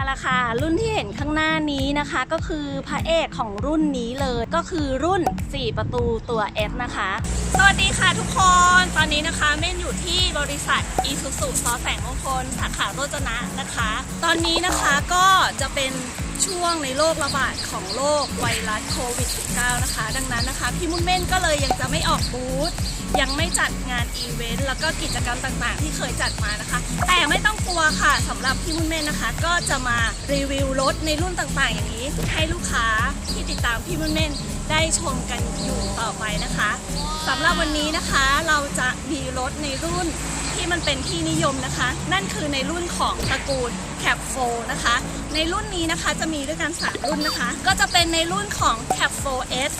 เอาละค่ะ รุ่นที่เห็นข้างหน้านี้นะคะก็คือพระเอกของรุ่นนี้เลยก็คือรุ่น 4 ประตูตัว F นะคะ สวัสดีค่ะทุกคนตอนนี้นะคะเม่นอยู่ที่บริษัทอีซูซูซอแสงมงคลสาขาโรจนะนะคะ ตอนนี้นะคะก็จะเป็น ช่วงในโรคระบาดของโรคไวรัสโควิด -19 นะคะ ดังนั้นนะคะ พี่มุนเม่นก็เลยยังจะไม่ออกบูธยังไม่จัดงานอีเวนต์แล้วก็กิจกรรมต่างๆ ที่เคยจัดมานะคะ แต่ไม่ต้องกลัวค่ะสำหรับพี่มุนเม่นนะคะ ก็จะมารีวิวรถในรุ่นต่างๆ อย่างนี้ ให้ลูกค้าที่ติดตามพี่มุนเม่น ได้ชมกันอยู่ต่อไปนะคะสำหรับวันนี้นะคะเราจะมีรถในรุ่นที่มันเป็นที่นิยมนะคะ นั่นคือในรุ่นของตระกูล Cap 4นะคะ ในรุ่นนี้นะคะจะมีด้วยกัน3รุ่นนะคะ ก็จะเป็นในรุ่นของ Cap 4S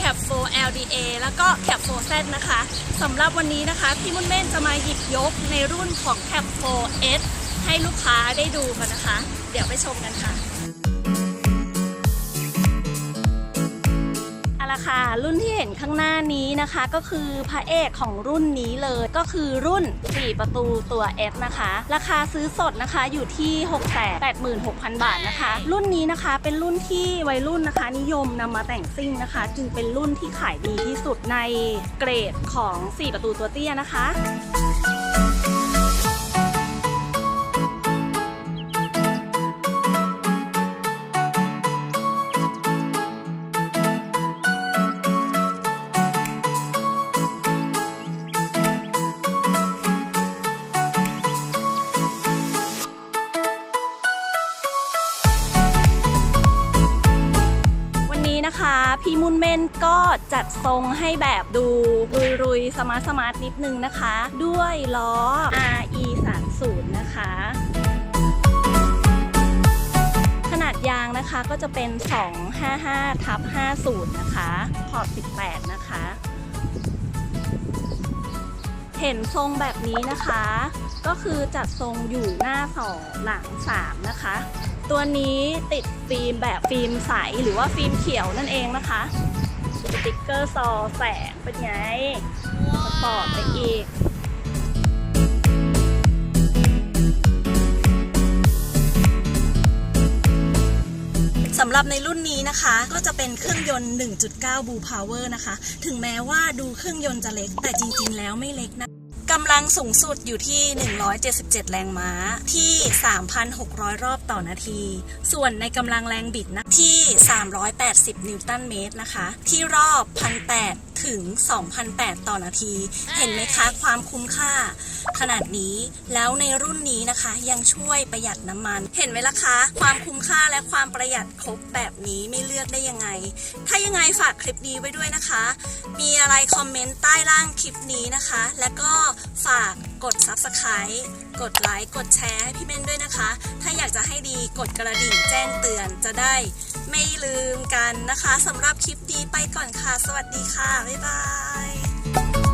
Cap 4 LDA แล้วก็ Cap 4Z นะคะสำหรับวันนี้นะคะพี่มุนเม่นจะมาหยิบยกในรุ่นของ Cap 4S ให้ลูกค้าได้ดูกันนะคะ เดี๋ยวไปชมกันค่ะ ค่ะ รุ่นที่เห็นข้างหน้านี้นะคะก็คือพระเอกของรุ่นนี้เลยก็คือรุ่น 4 ประตูตัว S นะคะ ราคาซื้อสดนะคะอยู่ที่ 686,000 บาทนะคะ รุ่นนี้นะคะเป็นรุ่นที่วัยรุ่นนะคะนิยมนำมาแต่งซิ่งนะคะ จึงเป็นรุ่นที่ขายดีที่สุดในเกรดของ 4 ประตูตัวเตี้ยนะคะ พี่มุนเมนก็จัดทรงให้แบบดูรุยๆ สมาร์ทสมาร์ทนิดนึงนะคะ ด้วยล้อ RE 3 0นะคะ ขนาดยางนะคะก็จะเป็น 255ทับ50 นะคะ ขอบ 18 นะคะ เห็นทรงแบบนี้นะคะ ก็คือจัดทรงอยู่หน้า 2 หลัง 3 นะคะ ตัวนี้ติดฟิล์มแบบฟิล์มใสหรือว่าฟิล์มเขียวนั่นเองนะคะสติ๊กเกอร์ซอแสงเป็นไงสปอร์ตไปอีกสำหรับในรุ่นนี้นะคะก็จะเป็นเครื่องยนต์ 1.9 Blue Power นะคะ ถึงแม้ว่าดูเครื่องยนต์จะเล็กแต่จริงๆ แล้วไม่เล็กนะ กำลังสูงสุดอยู่ที่ 177 แรงม้าที่ 3,600 รอบต่อนาที ส่วนในกำลังแรงบิดนะที่ 380 นิวตันเมตรนะคะ ที่รอบ 1,800ถึง2,800ต่อนาที เห็นไหมคะความคุ้มค่า ขนาดนี้แล้วในรุ่นนี้นะคะยังช่วยประหยัดน้ำมัน เห็นไหมล่ะคะ ความคุ้มค่าและความประหยัดครบแบบนี้ไม่เลือกได้ยังไง ถ้ายังไงฝากคลิปนี้ไว้ด้วยนะคะ มีอะไรคอมเมนต์ใต้ล่างคลิปนี้นะคะ แล้วก็ฝากกด Subscribe กดไลค์กดแชร์ให้พี่เม่นด้วยนะคะ ถ้าอยากจะให้ดีกดกระดิ่งแจ้งเตือนจะได้ ไม่ลืมกันนะคะสำหรับคลิปนี้ไปก่อนค่ะ สวัสดีค่ะ บ๊ายบาย